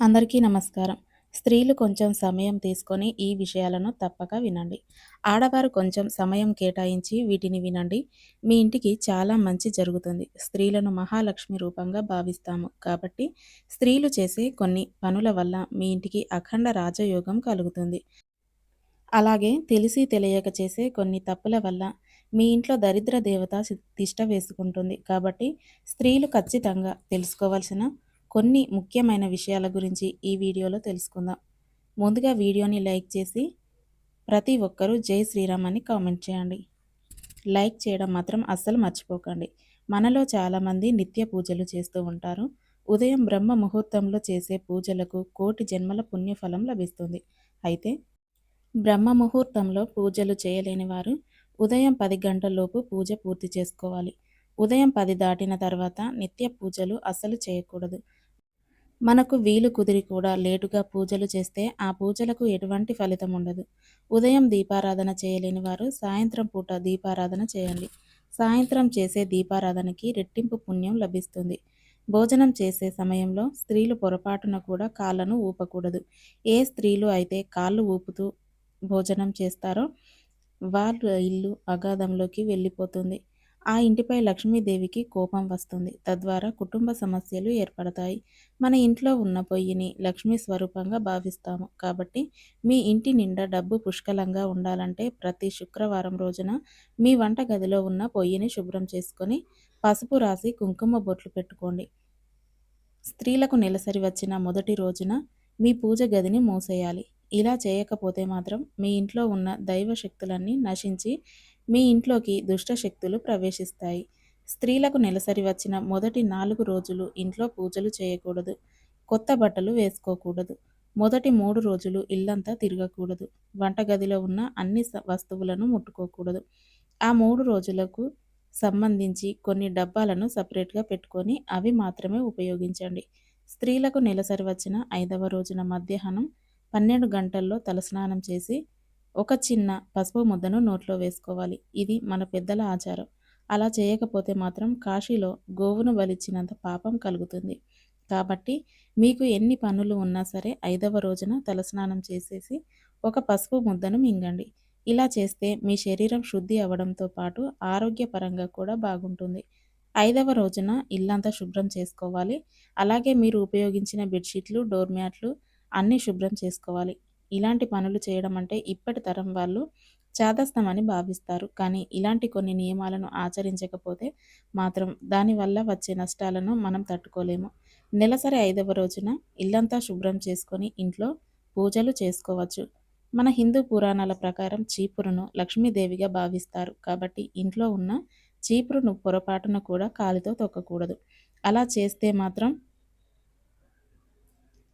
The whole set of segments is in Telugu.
అందరికీ నమస్కారం. స్త్రీలు కొంచెం సమయం తీసుకొని ఈ విషయాలను తప్పక వినండి. ఆడవారు కొంచెం సమయం కేటాయించి వీటిని వినండి. మీ ఇంటికి చాలా మంచి జరుగుతుంది. స్త్రీలను మహాలక్ష్మి రూపంగా భావిస్తాము. కాబట్టి స్త్రీలు చేసే కొన్ని పనుల వల్ల మీ ఇంటికి అఖండ రాజయోగం కలుగుతుంది. అలాగే తెలిసి తెలియక చేసే కొన్ని తప్పుల వల్ల మీ ఇంట్లో దరిద్ర దేవత తిష్ట వేసుకుంటుంది. కాబట్టి స్త్రీలు ఖచ్చితంగా తెలుసుకోవాల్సిన కొన్ని ముఖ్యమైన విషయాల గురించి ఈ వీడియోలో తెలుసుకుందాం. ముందుగా వీడియోని లైక్ చేసి ప్రతి ఒక్కరూ జై శ్రీరామ్ అని కామెంట్ చేయండి. లైక్ చేయడం మాత్రం అస్సలు మర్చిపోకండి. మనలో చాలామంది నిత్య పూజలు చేస్తూ ఉంటారు. ఉదయం బ్రహ్మ ముహూర్తంలో చేసే పూజలకు కోటి జన్మల పుణ్యఫలం లభిస్తుంది. అయితే బ్రహ్మ ముహూర్తంలో పూజలు చేయలేని వారు ఉదయం పది గంటలలోపు పూజ పూర్తి చేసుకోవాలి. ఉదయం పది దాటిన తర్వాత నిత్య పూజలు అస్సలు చేయకూడదు. మనకు వీలు కుదిరి కూడా లేటుగా పూజలు చేస్తే ఆ పూజలకు ఎటువంటి ఫలితం ఉండదు. ఉదయం దీపారాధన చేయలేని వారు సాయంత్రం పూట దీపారాధన చేయండి. సాయంత్రం చేసే దీపారాధనకి రెట్టింపు పుణ్యం లభిస్తుంది. భోజనం చేసే సమయంలో స్త్రీలు పొరపాటున కూడా కాళ్ళను ఊపకూడదు. ఏ స్త్రీలు అయితే కాళ్ళు ఊపుతూ భోజనం చేస్తారో వాళ్ళ ఇల్లు అగాధంలోకి వెళ్ళిపోతుంది. ఆ ఇంటిపై లక్ష్మీదేవికి కోపం వస్తుంది. తద్వారా కుటుంబ సమస్యలు ఏర్పడతాయి. మన ఇంట్లో ఉన్న పొయ్యిని లక్ష్మీ స్వరూపంగా భావిస్తాము. కాబట్టి మీ ఇంటి నిండా డబ్బు పుష్కలంగా ఉండాలంటే ప్రతి శుక్రవారం రోజున మీ వంట గదిలో ఉన్న పొయ్యిని శుభ్రం చేసుకొని పసుపు రాసి కుంకుమ బొట్లు పెట్టుకోండి. స్త్రీలకు నెలసరి వచ్చిన మొదటి రోజున మీ పూజ గదిని మూసేయాలి. ఇలా చేయకపోతే మాత్రం మీ ఇంట్లో ఉన్న దైవ శక్తులన్నీ నశించి మీ ఇంట్లోకి దుష్ట శక్తులు ప్రవేశిస్తాయి. స్త్రీలకు నెలసరి వచ్చిన మొదటి నాలుగు రోజులు ఇంట్లో పూజలు చేయకూడదు. కొత్త బట్టలు వేసుకోకూడదు. మొదటి మూడు రోజులు ఇల్లంతా తిరగకూడదు. వంటగదిలో ఉన్న అన్ని వస్తువులను ముట్టుకోకూడదు. ఆ మూడు రోజులకు సంబంధించి కొన్ని డబ్బాలను సపరేట్గా పెట్టుకొని అవి మాత్రమే ఉపయోగించండి. స్త్రీలకు నెలసరి వచ్చిన ఐదవ రోజున మధ్యాహ్నం పన్నెండు గంటల్లో తలస్నానం చేసి ఒక చిన్న పసుపు ముద్దను నోట్లో వేసుకోవాలి. ఇది మన పెద్దల ఆచారం. అలా చేయకపోతే మాత్రం కాశీలో గోవును బలిచ్చినంత పాపం కలుగుతుంది. కాబట్టి మీకు ఎన్ని పనులు ఉన్నా సరే ఐదవ రోజున తలస్నానం చేసేసి ఒక పసుపు ముద్దను మింగండి. ఇలా చేస్తే మీ శరీరం శుద్ధి అవ్వడంతో పాటు ఆరోగ్యపరంగా కూడా బాగుంటుంది. ఐదవ రోజున ఇల్లంతా శుభ్రం చేసుకోవాలి. అలాగే మీరు ఉపయోగించిన బెడ్షీట్లు డోర్ మ్యాట్లు అన్నీ శుభ్రం చేసుకోవాలి. ఇలాంటి పనులు చేయడం అంటే ఇప్పటి తరం వాళ్ళు చాదస్తమని భావిస్తారు. కానీ ఇలాంటి కొన్ని నియమాలను ఆచరించకపోతే మాత్రం దానివల్ల వచ్చే నష్టాలను మనం తట్టుకోలేము. నెలసరి ఐదవ రోజున ఇల్లంతా శుభ్రం చేసుకొని ఇంట్లో పూజలు చేసుకోవచ్చు. మన హిందూ పురాణాల ప్రకారం చీపురును లక్ష్మీదేవిగా భావిస్తారు. కాబట్టి ఇంట్లో ఉన్న చీపురును పొరపాటున కూడా కాలితో తొక్కకూడదు. అలా చేస్తే మాత్రం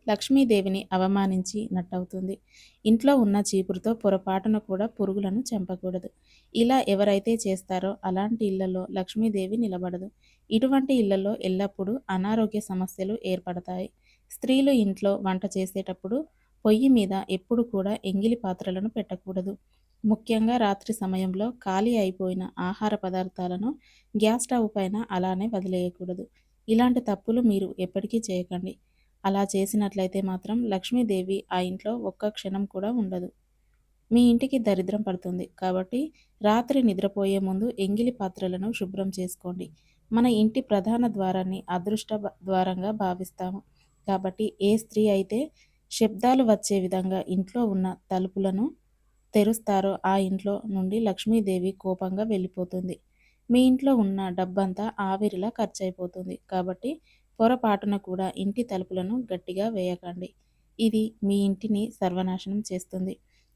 లక్ష్మీదేవిని అవమానించి నట్టవుతుంది. ఇంట్లో ఉన్న చీపురుతో పొరపాటున కూడా పురుగులను చంపకూడదు. ఇలా ఎవరైతే చేస్తారో అలాంటి ఇళ్ళలో లక్ష్మీదేవి నిలబడదు. ఇటువంటి ఇళ్ళలో ఎల్లప్పుడూ అనారోగ్య సమస్యలు ఏర్పడతాయి. స్త్రీలు ఇంట్లో వంట చేసేటప్పుడు పొయ్యి మీద ఎప్పుడు కూడా ఎంగిలి పాత్రలను పెట్టకూడదు. ముఖ్యంగా రాత్రి సమయంలో ఖాళీ అయిపోయిన ఆహార పదార్థాలను గ్యాస్ స్టవ్ పైన అలానే వదిలేయకూడదు. ఇలాంటి తప్పులు మీరు ఎప్పటికీ చేయకండి. అలా చేసినట్లయితే మాత్రం లక్ష్మీదేవి ఆ ఇంట్లో ఒక్క క్షణం కూడా ఉండదు. మీ ఇంటికి దరిద్రం పడుతుంది కాబట్టి రాత్రి నిద్రపోయే ముందు ఎంగిలి పాత్రలను శుభ్రం చేసుకోండి. మన ఇంటి ప్రధాన ద్వారాన్ని అదృష్ట ద్వారంగా భావిస్తాము. కాబట్టి ఏ స్త్రీ అయితే శబ్దాలు వచ్చే విధంగా ఇంట్లో ఉన్న తలుపులను తెరుస్తారో ఆ ఇంట్లో నుండి లక్ష్మీదేవి కోపంగా వెళ్ళిపోతుంది. మీ ఇంట్లో ఉన్న డబ్బంతా ఆవిరిలా ఖర్చు అయిపోతుంది కాబట్టి పొరపాటున కూడా ఇంటి తలుపులను గట్టిగా వేయకండి. ఇది మీ ఇంటిని సర్వనాశనం చేస్తుంది.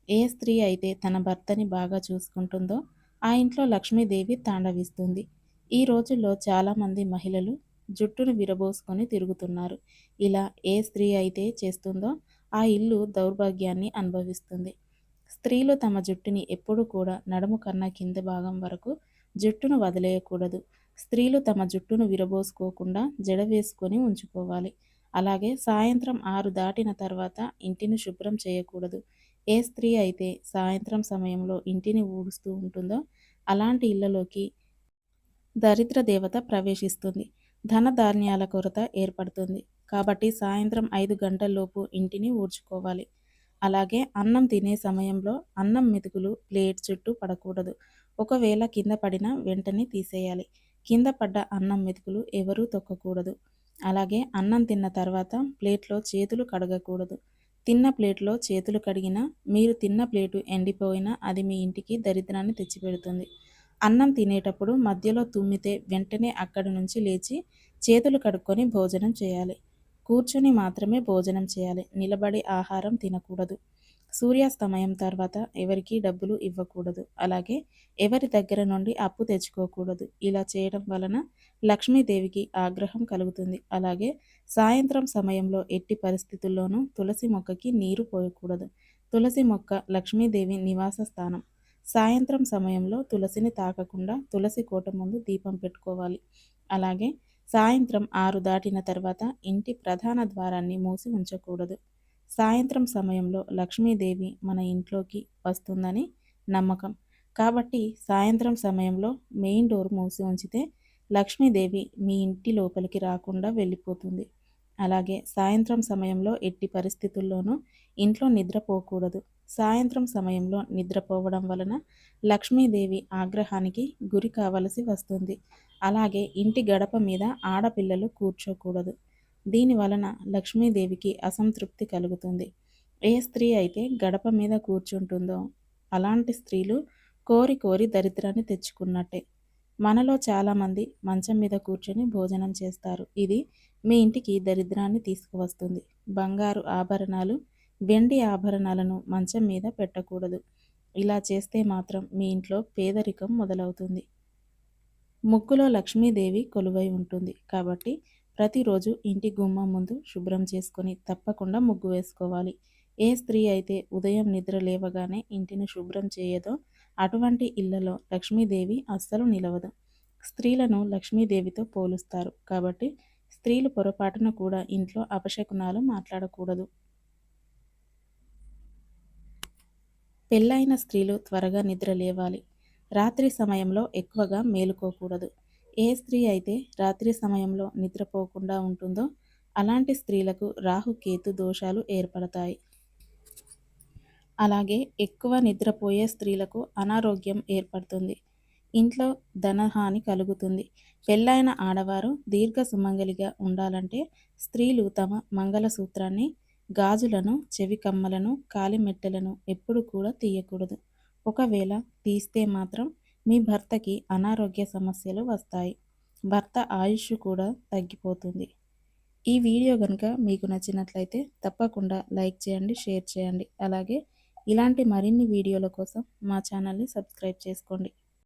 ఏ స్త్రీ అయితే తన భర్తని బాగా చూసుకుంటుందో ఆ ఇంట్లో లక్ష్మీదేవి తాండవిస్తుంది. ఈ రోజుల్లో చాలామంది మహిళలు జుట్టును విరబోసుకొని తిరుగుతున్నారు. ఇలా ఏ స్త్రీ అయితే చేస్తుందో ఆ ఇల్లు దౌర్భాగ్యాన్ని అనుభవిస్తుంది. స్త్రీలు తమ జుట్టుని ఎప్పుడూ కూడా నడుము కన్నా కింద భాగం వరకు జుట్టును వదిలేయకూడదు. స్త్రీలు తమ జుట్టును విరబోసుకోకుండా జడ వేసుకొని ఉంచుకోవాలి. అలాగే సాయంత్రం ఆరు దాటిన తర్వాత ఇంటిని శుభ్రం చేయకూడదు. ఏ స్త్రీ అయితే సాయంత్రం సమయంలో ఇంటిని ఊడుస్తూ ఉంటుందో అలాంటి ఇళ్ళలోకి దరిద్ర దేవత ప్రవేశిస్తుంది. ధన ధాన్యాల కొరత ఏర్పడుతుంది. కాబట్టి సాయంత్రం ఐదు గంటల్లోపు ఇంటిని ఊడ్చుకోవాలి. అలాగే అన్నం తినే సమయంలో అన్నం మెతుకులు ప్లేట్ చుట్టూ పడకూడదు. ఒకవేళ కింద పడిన వెంటనే తీసేయాలి. కింద పడ్డ అన్నం మెతుకులు ఎవరూ తొక్కకూడదు. అలాగే అన్నం తిన్న తర్వాత ప్లేట్లో చేతులు కడగకూడదు. తిన్న ప్లేట్లో చేతులు కడిగినా మీరు తిన్న ప్లేటు ఎండిపోయినా అది మీ ఇంటికి దరిద్రాన్ని తెచ్చిపెడుతుంది. అన్నం తినేటప్పుడు మధ్యలో తుమ్మితే వెంటనే అక్కడి నుంచి లేచి చేతులు కడుక్కొని భోజనం చేయాలి. కూర్చొని మాత్రమే భోజనం చేయాలి. నిలబడి ఆహారం తినకూడదు. సూర్యాస్తమయం తర్వాత ఎవరికి డబ్బులు ఇవ్వకూడదు. అలాగే ఎవరి దగ్గర నుండి అప్పు తెచ్చుకోకూడదు. ఇలా చేయడం వలన లక్ష్మీదేవికి ఆగ్రహం కలుగుతుంది. అలాగే సాయంత్రం సమయంలో ఎట్టి పరిస్థితుల్లోనూ తులసి మొక్కకి నీరు పోయకూడదు. తులసి మొక్క లక్ష్మీదేవి నివాస స్థానం. సాయంత్రం సమయంలో తులసిని తాకకుండా తులసి కోట ముందు దీపం పెట్టుకోవాలి. అలాగే సాయంత్రం ఆరు దాటిన తర్వాత ఇంటి ప్రధాన ద్వారాన్ని మూసి ఉంచకూడదు. సాయంత్రం సమయంలో లక్ష్మీదేవి మన ఇంట్లోకి వస్తుందని నమ్మకం. కాబట్టి సాయంత్రం సమయంలో మెయిన్ డోర్ మూసి ఉంచితే లక్ష్మీదేవి మీ ఇంటి లోపలికి రాకుండా వెళ్ళిపోతుంది. అలాగే సాయంత్రం సమయంలో ఎట్టి పరిస్థితుల్లోనూ ఇంట్లో నిద్రపోకూడదు సాయంత్రం సమయంలో నిద్రపోవడం వలన లక్ష్మీదేవి ఆగ్రహానికి గురి కావలసి వస్తుంది. అలాగే ఇంటి గడప మీద ఆడపిల్లలు కూర్చోకూడదు. దీని వలన లక్ష్మీదేవికి అసంతృప్తి కలుగుతుంది. ఏ స్త్రీ అయితే గడప మీద కూర్చుంటుందో అలాంటి స్త్రీలు కోరి కోరి దరిద్రాన్ని తెచ్చుకున్నట్టే. మనలో చాలామంది మంచం మీద కూర్చొని భోజనం చేస్తారు. ఇది మీ ఇంటికి దరిద్రాన్ని తీసుకువస్తుంది. బంగారు ఆభరణాలు వెండి ఆభరణాలను మంచం మీద పెట్టకూడదు. ఇలా చేస్తే మాత్రం మీ ఇంట్లో పేదరికం మొదలవుతుంది. ముగ్గులో లక్ష్మీదేవి కొలువై ఉంటుంది. కాబట్టి ప్రతిరోజు ఇంటి గుమ్మం ముందు శుభ్రం చేసుకొని తప్పకుండా ముగ్గు వేసుకోవాలి. ఏ స్త్రీ అయితే ఉదయం నిద్ర లేవగానే ఇంటిని శుభ్రం చేయదో అటువంటి ఇళ్ళలో లక్ష్మీదేవి అస్సలు నిలవదు. స్త్రీలను లక్ష్మీదేవితో పోలుస్తారు. కాబట్టి స్త్రీలు పొరపాటున కూడా ఇంట్లో అపశకునాలు మాట్లాడకూడదు. పెళ్ళైన స్త్రీలు త్వరగా నిద్ర లేవాలి. రాత్రి సమయంలో ఎక్కువగా మేలుకోకూడదు. ఏ స్త్రీ అయితే రాత్రి సమయంలో నిద్రపోకుండా ఉంటుందో అలాంటి స్త్రీలకు రాహుకేతు దోషాలు ఏర్పడతాయి. అలాగే ఎక్కువ నిద్రపోయే స్త్రీలకు అనారోగ్యం ఏర్పడుతుంది. ఇంట్లో ధనహాని కలుగుతుంది. పెళ్ళైన ఆడవారు దీర్ఘ సుమంగలిగా ఉండాలంటే స్త్రీలు తమ మంగళసూత్రాన్ని గాజులను చెవి కమ్మలను కాలిమెట్టెలను ఎప్పుడు కూడా తీయకూడదు. ఒకవేళ తీస్తే మాత్రం మీ భర్తకి అనారోగ్య సమస్యలు వస్తాయి. భర్త ఆయుష్ కూడా తగ్గిపోతుంది. ఈ వీడియో కనుక మీకు నచ్చినట్లయితే తప్పకుండా లైక్ చేయండి షేర్ చేయండి. అలాగే ఇలాంటి మరిన్ని వీడియోల కోసం మా ఛానల్ని సబ్స్క్రైబ్ చేసుకోండి.